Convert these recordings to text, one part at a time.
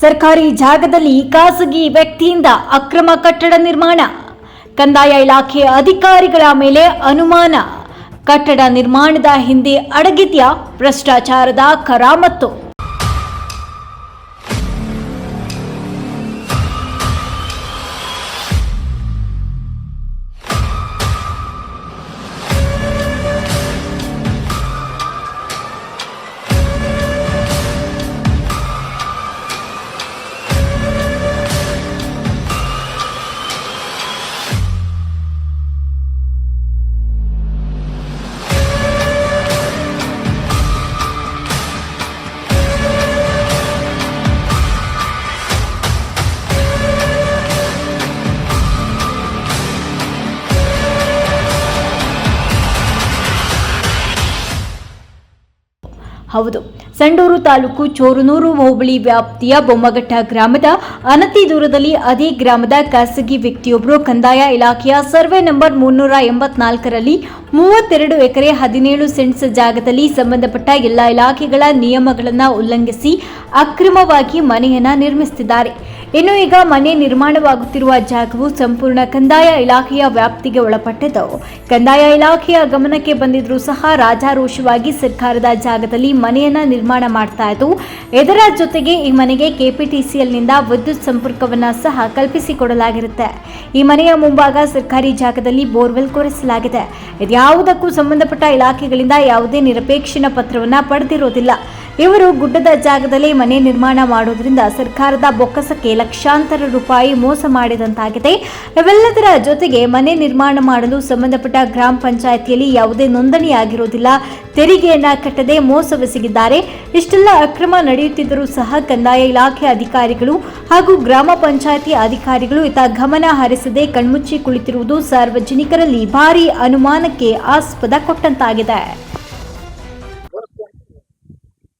ಸರ್ಕಾರಿ ಜಾಗದಲ್ಲಿ ಖಾಸಗಿ ವ್ಯಕ್ತಿಯಿಂದ ಅಕ್ರಮ ಕಟ್ಟಡ ನಿರ್ಮಾಣ. ಕಂದಾಯ ಇಲಾಖೆ ಅಧಿಕಾರಿಗಳ ಮೇಲೆ ಅನುಮಾನ. ಕಟ್ಟಡ ನಿರ್ಮಾಣದ ಹಿಂದೆ ಅಡಗಿದ್ಯಾ? ಭ್ರಷ್ಟಾಚಾರದ ಕರಾಮತ್ತು. ಹೌದು. ಸಂಡೂರು ತಾಲೂಕು ಚೋರುನೂರು ಹೋಬಳಿ ವ್ಯಾಪ್ತಿಯ ಬೊಮ್ಮಘಟ್ಟ ಗ್ರಾಮದ ಅನತಿ ದೂರದಲ್ಲಿ ಅದೇ ಗ್ರಾಮದ ಖಾಸಗಿ ವ್ಯಕ್ತಿಯೊಬ್ಬರು ಕಂದಾಯ ಇಲಾಖೆಯ ಸರ್ವೆ ನಂಬರ್ ಮುನ್ನೂರ ಎಂಬತ್ನಾಲ್ಕರಲ್ಲಿ ಮೂವತ್ತೆರಡು ಎಕರೆ ಹದಿನೇಳು ಸೆಂಟ್ಸ್ ಜಾಗದಲ್ಲಿ ಸಂಬಂಧಪಟ್ಟ ಎಲ್ಲ ಇಲಾಖೆಗಳ ನಿಯಮಗಳನ್ನು ಉಲ್ಲಂಘಿಸಿ ಅಕ್ರಮವಾಗಿ ಮನೆಯನ್ನು ನಿರ್ಮಿಸುತ್ತಿದ್ದಾರೆ ಇನ್ನು ಈಗ ಮನೆ ನಿರ್ಮಾಣವಾಗುತ್ತಿರುವ ಜಾಗವು ಸಂಪೂರ್ಣ ಕಂದಾಯ ಇಲಾಖೆಯ ವ್ಯಾಪ್ತಿಗೆ ಒಳಪಟ್ಟಿದ್ದು. ಕಂದಾಯ ಇಲಾಖೆಯ ಗಮನಕ್ಕೆ ಬಂದಿದ್ರೂ ಸಹ ರಾಜಾರೋಷವಾಗಿ ಸರ್ಕಾರದ ಜಾಗದಲ್ಲಿ ಮನೆಯನ್ನ ನಿರ್ಮಾಣ ಮಾಡ್ತಾ ಇದ್ದು, ಇದರ ಜೊತೆಗೆ ಈ ಮನೆಗೆ ಕೆಪಿಟಿಸಿಎಲ್ನಿಂದ ವಿದ್ಯುತ್ ಸಂಪರ್ಕವನ್ನ ಸಹ ಕಲ್ಪಿಸಿಕೊಡಲಾಗಿರುತ್ತೆ. ಈ ಮನೆಯ ಮುಂಭಾಗ ಸರ್ಕಾರಿ ಜಾಗದಲ್ಲಿ ಬೋರ್ವೆಲ್ ಕೊರೆಸಲಾಗಿದೆ. ಇದ್ಯಾವುದಕ್ಕೂ ಸಂಬಂಧಪಟ್ಟ ಇಲಾಖೆಗಳಿಂದ ಯಾವುದೇ ನಿರಪೇಕ್ಷಣ ಪತ್ರವನ್ನ ಪಡೆದಿರೋದಿಲ್ಲ. ಇವರು ಗುಡ್ಡದ ಜಾಗದಲ್ಲಿ ಮನೆ ನಿರ್ಮಾಣ ಮಾಡುವುದರಿಂದ ಸರ್ಕಾರದ ಬೊಕ್ಕಸಕ್ಕೆ ಲಕ್ಷಾಂತರ ರೂಪಾಯಿ ಮೋಸ ಮಾಡಿದಂತಾಗಿದೆ. ಇವೆಲ್ಲದರ ಜೊತೆಗೆ ಮನೆ ನಿರ್ಮಾಣ ಮಾಡಲು ಸಂಬಂಧಪಟ್ಟ ಗ್ರಾಮ ಪಂಚಾಯಿತಿಯಲ್ಲಿ ಯಾವುದೇ ನೋಂದಣಿ ತೆರಿಗೆಯನ್ನ ಕಟ್ಟದೆ ಮೋಸವೆಸಗಿದ್ದಾರೆ. ಇಷ್ಟೆಲ್ಲ ಅಕ್ರಮ ನಡೆಯುತ್ತಿದ್ದರೂ ಸಹ ಕಂದಾಯ ಇಲಾಖೆ ಅಧಿಕಾರಿಗಳು ಹಾಗೂ ಗ್ರಾಮ ಪಂಚಾಯಿತಿ ಅಧಿಕಾರಿಗಳು ಇತ ಗಮನ ಹರಿಸದೆ ಕಣ್ಮುಚ್ಚಿ ಕುಳಿತಿರುವುದು ಸಾರ್ವಜನಿಕರಲ್ಲಿ ಭಾರೀ ಅನುಮಾನಕ್ಕೆ ಆಸ್ಪದ ಕೊಟ್ಟಂತಾಗಿದೆ.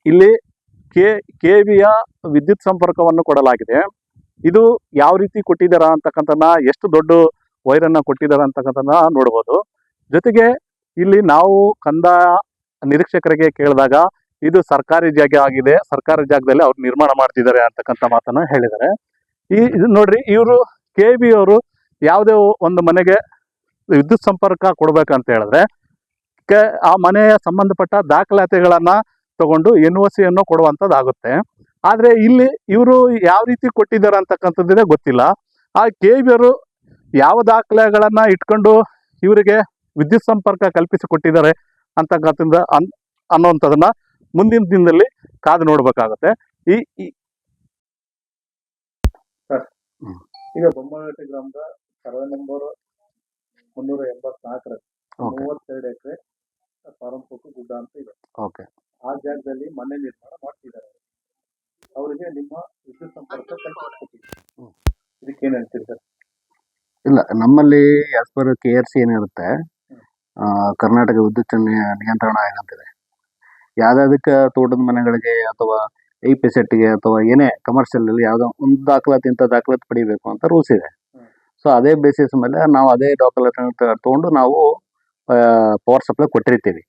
ಇಲ್ಲಿ ಕೆ ಕೆ ವಿಯ ವಿದ್ಯುತ್ ಸಂಪರ್ಕವನ್ನು ಕೊಡಲಾಗಿದೆ. ಇದು ಯಾವ ರೀತಿ ಕೊಟ್ಟಿದ್ದಾರ ಅಂತಕ್ಕಂಥದ್ದನ್ನ, ಎಷ್ಟು ದೊಡ್ಡ ವೈರನ್ನ ಕೊಟ್ಟಿದ್ದಾರೆ ಅಂತಕ್ಕಂಥದ್ದನ್ನ ನೋಡ್ಬೋದು. ಜೊತೆಗೆ ಇಲ್ಲಿ ನಾವು ಕಂದ ನಿರೀಕ್ಷಕರಿಗೆ ಕೇಳಿದಾಗ, ಇದು ಸರ್ಕಾರಿ ಜಾಗ ಆಗಿದೆ, ಸರ್ಕಾರಿ ಜಾಗದಲ್ಲಿ ಅವ್ರು ನಿರ್ಮಾಣ ಮಾಡ್ತಿದ್ದಾರೆ ಅಂತಕ್ಕಂಥ ಮಾತನ್ನ ಹೇಳಿದ್ದಾರೆ. ಈ ನೋಡ್ರಿ, ಇವರು ಕೆ ಬಿ ಅವರು ಯಾವುದೇ ಒಂದು ಮನೆಗೆ ವಿದ್ಯುತ್ ಸಂಪರ್ಕ ಕೊಡ್ಬೇಕಂತ ಹೇಳಿದ್ರೆ ಆ ಮನೆಯ ಸಂಬಂಧಪಟ್ಟ ದಾಖಲಾತಿಗಳನ್ನ ತಗೊಂಡು ಎನ್ ಒ ಸಿಯನ್ನು ಕೊಡುವಂಥದ್ದಾಗುತ್ತೆ ಆದರೆ ಇಲ್ಲಿ ಇವರು ಯಾವ ರೀತಿ ಕೊಟ್ಟಿದ್ದಾರೆ ಅಂತಕ್ಕಂಥದ್ದೇ ಗೊತ್ತಿಲ್ಲ. ಆ ಕೆ ಅವರು ಯಾವ ದಾಖಲೆಗಳನ್ನು ಇಟ್ಕೊಂಡು ಇವರಿಗೆ ವಿದ್ಯುತ್ ಸಂಪರ್ಕ ಕಲ್ಪಿಸಿ ಕೊಟ್ಟಿದ್ದಾರೆ ಅಂತಕ್ಕಂಥದ್ದು ಅನ್ ಅನ್ನೋವಂಥದ್ದನ್ನ ಮುಂದಿನ ದಿನದಲ್ಲಿ ಕಾದು ನೋಡ್ಬೇಕಾಗತ್ತೆ. ಈ ಈಗ ಬೊಮ್ಮಗಟ್ಟೆ ಗ್ರಾಮದ ಸರ್ವೆ ನಂಬರ್ ಮುನ್ನೂರ ಎಂಬತ್ನಾಲ್ಕರ. ಮೂವತ್ತೆರಡು ಎಕರೆ ಪಾರಂಪೋಕು ಗುಡ್ಡ ಅಂತ ಇದೆ. ಓಕೆ. ಆ ಜಾಗದಲ್ಲಿ ಮನೆ ನಿರ್ಮಾಣ ಮಾಡ್ತಿದ್ದಾರೆ. ಅವರಿಗೆ ನಿಮ್ಮ ವಿದ್ಯುತ್ ಸಂಪರ್ಕ. ಇದಕ್ಕೆ ಏನ್ ಹೇಳ್ತೀರಿ ಸರ್? ಇಲ್ಲ ನಮ್ಮಲ್ಲಿ as per K R C ಏನಿರುತ್ತೆ ಆ, ಕರ್ನಾಟಕ ವಿದ್ಯುತ್ ನಿಯಂತ್ರಣ ಆಯೋಗ ಅಂತಿದೆ. ಯಾವ್ದಾದಕ್ಕೆ ತೋಟದ ಮನೆಗಳಿಗೆ ಅಥವಾ ಐ ಪಿ ಸೆಟ್ಗೆ ಅಥವಾ ಏನೇ ಕಮರ್ಷಿಯಲ್ ಅಲ್ಲಿ ಯಾವ್ದೋ ಒಂದು ದಾಖಲಾತಿ ಇಂಥ ದಾಖಲಾತಿ ಪಡಿಬೇಕು ಅಂತ ರೂಲ್ಸ್ ಇದೆ. ಸೊ ಅದೇ ಬೇಸಿಸ್ ಮೇಲೆ ನಾವು ಅದೇ ದಾಖಲಾತಿ ತಗೊಂಡು ನಾವು ಪವರ್ ಸಪ್ಲೈ ಕೊಟ್ಟಿರ್ತೀವಿ.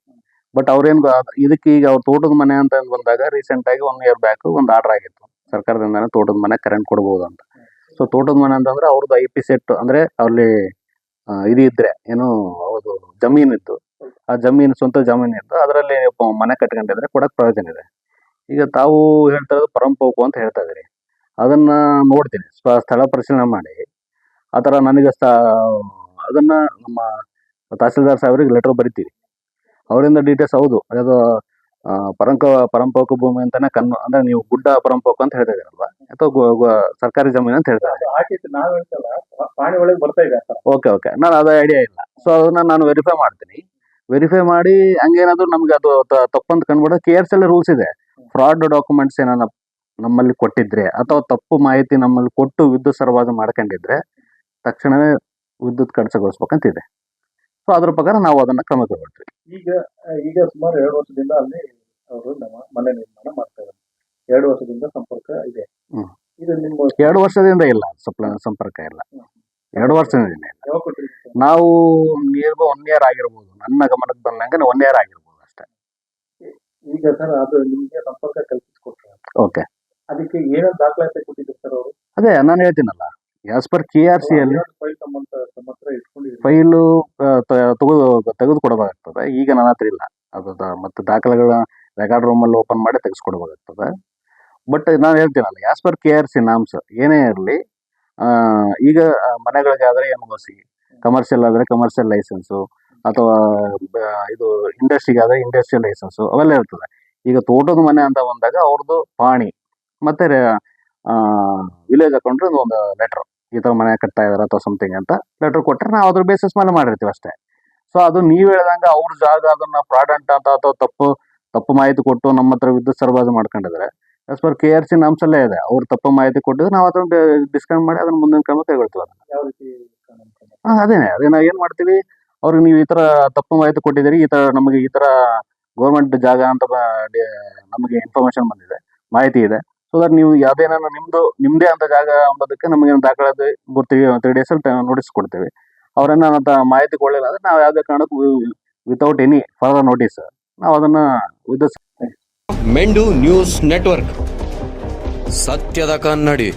ಬಟ್ ಅವ್ರೇನು ಇದಕ್ಕೆ ಈಗ ಅವ್ರ ತೋಟದ ಮನೆ ಅಂತ ಬಂದಾಗ ರೀಸೆಂಟ್ ಆಗಿ ಒನ್ ಇಯರ್ ಬ್ಯಾಕ್ ಒಂದು ಆರ್ಡರ್ ಆಗಿತ್ತು. ಸರ್ಕಾರದಿಂದಾನೆ ತೋಟದ ಮನೆ ಕರೆಂಟ್ ಕೊಡ್ಬೋದು ಅಂತ. ಸೊ ತೋಟದ ಮನೆ ಅಂತಂದ್ರೆ ಅವ್ರದ್ದು ಐ ಪಿ ಸೆಟ್ ಅಂದ್ರೆ ಅಲ್ಲಿ ಇದು ಇದ್ರೆ ಏನು ಅವ್ರದ್ದು ಜಮೀನ್ ಇತ್ತು. ಆ ಜಮೀನು ಸ್ವಂತ ಜಮೀನು ಇತ್ತು. ಅದರಲ್ಲಿ ಮನೆ ಕಟ್ಕೊಂಡಿದ್ರೆ ಕೊಡಕ್ ಪ್ರಯೋಜನ ಇದೆ. ಈಗ ತಾವು ಹೇಳ್ತಾ ಇರೋದು ಪರಂಪೋಕು ಅಂತ ಹೇಳ್ತಾ ಇದ್ರಿ ಅದನ್ನ ನೋಡ್ತೀನಿ. ಸ್ಥಳ ಪರಿಶೀಲನೆ ಮಾಡಿ. ಆ ಥರ ನನಗೆ ಅದನ್ನ ನಮ್ಮ ತಹಸೀಲ್ದಾರ್ ಸಾಹೇಬ್ರಿಗೆ ಲೆಟರ್ ಬರಿತೀವಿ. ಅವರಿಂದ ಡೀಟೇಲ್ಸ್ ಹೌದು. ಅದು ಪರಂಕ ಪರಂಪೋಕ ಭೂಮಿ ಅಂತಾನೆ ಕನ್ ಅಂದ್ರೆ ನೀವು ಗುಡ್ಡ ಪರಂಪೋಕ ಅಂತ ಹೇಳ್ತಾ ಇದ್ದೀರಲ್ವಾ? ಅಥವಾ ಸರ್ಕಾರಿ ಜಮೀನು ಅಂತ ಹೇಳ್ತಾ ಓಕೆ ಓಕೆ ನಾನು ಅದು ಐಡಿಯಾ ಇಲ್ಲ. ಸೊ ಅದನ್ನ ನಾನು ವೆರಿಫೈ ಮಾಡ್ತೀನಿ. ವೆರಿಫೈ ಮಾಡಿ ಹಂಗೇನಾದ್ರು ನಮ್ಗೆ ಅದು ತಪ್ಪಂತ ಕಂಡ್ಬಿಡ ಕೆ ಎಸ್ ಎಲ್ ರೂಲ್ಸ್ ಇದೆ. ಫ್ರಾಡ್ ಡಾಕ್ಯುಮೆಂಟ್ಸ್ ಏನಾರ ನಮ್ಮಲ್ಲಿ ಕೊಟ್ಟಿದ್ರೆ ಅಥವಾ ತಪ್ಪು ಮಾಹಿತಿ ನಮ್ಮಲ್ಲಿ ಕೊಟ್ಟು ವಿದ್ಯುತ್ ಸರಬರಾಜು ಮಾಡ್ಕೊಂಡಿದ್ರೆ ತಕ್ಷಣವೇ ವಿದ್ಯುತ್ ಕಡಿತಗೊಳಿಸ್ಬೇಕಂತಿದೆ ಸೊ ಅದ್ರ ಪ್ರಕಾರ ನಾವು ಅದನ್ನ ಕ್ರಮ ತಗೊಳ್ತೀವಿ. ಈಗ ಈಗ ಸುಮಾರು ಎರಡು ವರ್ಷದಿಂದ ಅಲ್ಲಿ ಅವರು ನಮ್ಮ ಮನೆ ನಿರ್ಮಾಣ ಮಾಡ್ತಾ ಇದ್ದಾರೆ. ಎರಡು ವರ್ಷದಿಂದ ಸಂಪರ್ಕ ಇದೆ. ಇದು ನಿಮ್ಮ ಎರಡು ವರ್ಷದಿಂದ ಇಲ್ಲ ಸಪ್ಲ ಸಂಪರ್ಕ ಇಲ್ಲ. ಎರಡು ವರ್ಷದಿಂದ ಇಲ್ಲ. ಸರ್? ನಾವು ನಿಯರ್ ಒನ್ ಇಯರ್ ಆಗಿರ್ಬೋದು. ನನ್ನ ಗಮನಕ್ಕೆ ಬಂದಂಗೆ ಒನ್ ಇಯರ್ ಆಗಿರ್ಬೋದು ಅಷ್ಟೇ. ಈಗ ಸರ್ ಅದು ನಿಮ್ಗೆ ಸಂಪರ್ಕ ಕಲ್ಪಿಸ್ಕೊಟ್ರೆ. ಓಕೆ. ಅದಕ್ಕೆ ಏನೇನು ದಾಖಲಾತಿ ಕೊಟ್ಟಿದ್ರು ಸರ್ ಅವರು? ಅದೇ ನಾನು ಹೇಳ್ತೀನಲ್ಲ as per K R C ಅಲ್ಲಿ ಫೈಲು ತೆಗೆದು ತೆಗೆದುಕೊಡಬೇಕಾಗ್ತದೆ. ಈಗ ನನ್ನ ಹತ್ರ ಇಲ್ಲ. ಅದು ಮತ್ತು ದಾಖಲೆಗಳ ರೆಕಾರ್ಡ್ ರೂಮಲ್ಲಿ ಓಪನ್ ಮಾಡಿ ತೆಗೆಸ್ಕೊಡ್ಬೇಕಾಗ್ತದೆ. ಬಟ್ ನಾನು ಹೇಳ್ತೀನಲ್ಲ as per K R C norms ಏನೇ ಇರಲಿ ಈಗ ಮನೆಗಳಿಗೆ ಆದರೆ ಒ ಸಿ ಕಮರ್ಷಿಯಲ್ ಆದರೆ ಕಮರ್ಷಿಯಲ್ ಲೈಸೆನ್ಸು ಅಥವಾ ಇದು ಇಂಡಸ್ಟ್ರಿಗೆ ಆದರೆ ಇಂಡಸ್ಟ್ರಿಯಲ್ ಲೈಸೆನ್ಸು ಅವೆಲ್ಲ ಇರ್ತದೆ. ಈಗ ತೋಟದ ಮನೆ ಅಂತ ಬಂದಾಗ ಅವ್ರದ್ದು ಪಾಣಿ, ಮತ್ತೆ ವಿಲೇಜ್ ಅಕೌಂಟ್ ಒಂದು ಲೆಟ್ರ್ ಈ ಥರ ಮನೆ ಕಟ್ತಾ ಇದಾರೆ ಅಥವಾ ಸಮಥಿಂಗ್ ಅಂತ ಲೆಟರ್ ಕೊಟ್ಟರೆ ನಾವು ಅದ್ರ ಬೇಸಿಸ್ ಮೇಲೆ ಮಾಡಿರ್ತೀವಿ ಅಷ್ಟೇ. ಸೊ ಅದು ನೀವು ಹೇಳ್ದಂಗೆ ಅವ್ರ ಜಾಗ ಅದನ್ನ ಪ್ರಾಡಂಟ್ ಅಂತ ಅಥವಾ ತಪ್ಪು ತಪ್ಪು ಮಾಹಿತಿ ಕೊಟ್ಟು ನಮ್ಮ ಹತ್ರ ವಿದ್ಯುತ್ ಸರಬರಾಜು ಮಾಡ್ಕೊಂಡಿದ್ದಾರೆ as per K R C ನಾಮ್ಸಲ್ಲೇ ಇದೆ. ಅವ್ರು ತಪ್ಪು ಮಾಹಿತಿ ಕೊಟ್ಟಿದ್ರೆ ನಾವು ಅದನ್ನ ಡಿಸ್ಕೌಂಟ್ ಮಾಡಿ ಅದನ್ನ ಮುಂದಿನ ಕ್ರಮ ಕೈಗೊಳ್ತೀವಿ ಅದನ್ನ? ಹಾಂ ಅದೇನೆ. ಅದೇ ನಾವು ಏನು ಮಾಡ್ತೀವಿ? ಅವ್ರಿಗೆ ನೀವು ಈ ತರ ತಪ್ಪು ಮಾಹಿತಿ ಕೊಟ್ಟಿದ್ದೀರಿ ಈ ಥರ ನಮಗೆ ಈ ತರ ಗೌರ್ಮೆಂಟ್ ಜಾಗ ಅಂತ ನಮಗೆ ಇನ್ಫಾರ್ಮೇಶನ್ ಬಂದಿದೆ ಮಾಹಿತಿ ಇದೆ. ಸೊ ದಟ್ ನೀವು ಯಾವ್ದೇನ ನಿಮ್ಮದು ನಿಮ್ಮದೇ ಅಂತ ಜಾಗ ಅಂಬೋದಕ್ಕೆ ನಮಗೆ ದಾಖಲಾತಿ ಬರ್ತೀವಿ ತ್ರೀ ಡೇಸಲ್ಲಿ ನೋಟಿಸ್ ಕೊಡ್ತೀವಿ. ಅವರನ್ನ ಅಂತ ಮಾಹಿತಿ ಕೊಡಲಿಲ್ಲ ಅಂದ್ರೆ ನಾವು ಯಾವ್ದೇ ಕಾರಣಕ್ಕೂ ವಿತೌಟ್ ಎನಿ ಫರ್ದರ್ ನೋಟಿಸ್ ನಾವು ಅದನ್ನ ವಿದ್ಯುತ್ ಮೆಂಡು ನ್ಯೂಸ್ ನೆಟ್ವರ್ಕ್. ಸತ್ಯದ ಕನ್ನಡಿ.